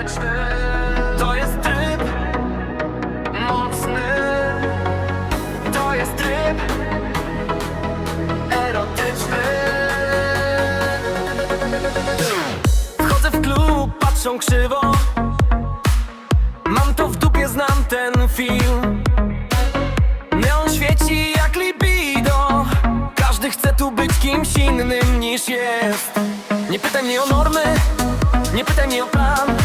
grzeczny To jest tryb mocny. To jest tryb erotyczny. Wchodzę w klub, patrzą krzywo. Mam to w dupie, znam ten film. Neon świeci jak libido. Każdy chce tu być kimś innym niż jest Nie pytaj mnie o normy, nie pytaj mnie o plan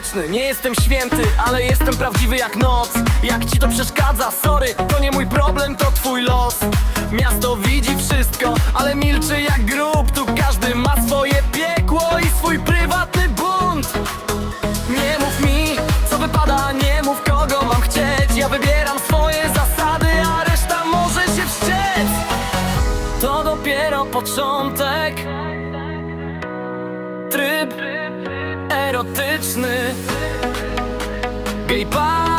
grzeczny, nie jestem święty Ale jestem prawdziwy jak noc. Jak ci to przeszkadza, sorry To nie mój problem, to twój los. Miasto widzi wszystko, ale milczy jak grób. Tu każdy ma swoje piekło i swój prywatny bunt. Nie mów mi, co wypada, nie mów kogo mam chcieć. Ja wybieram swoje zasady, a reszta może się wściec. To dopiero początek. Tryb erotyczny. Gej bar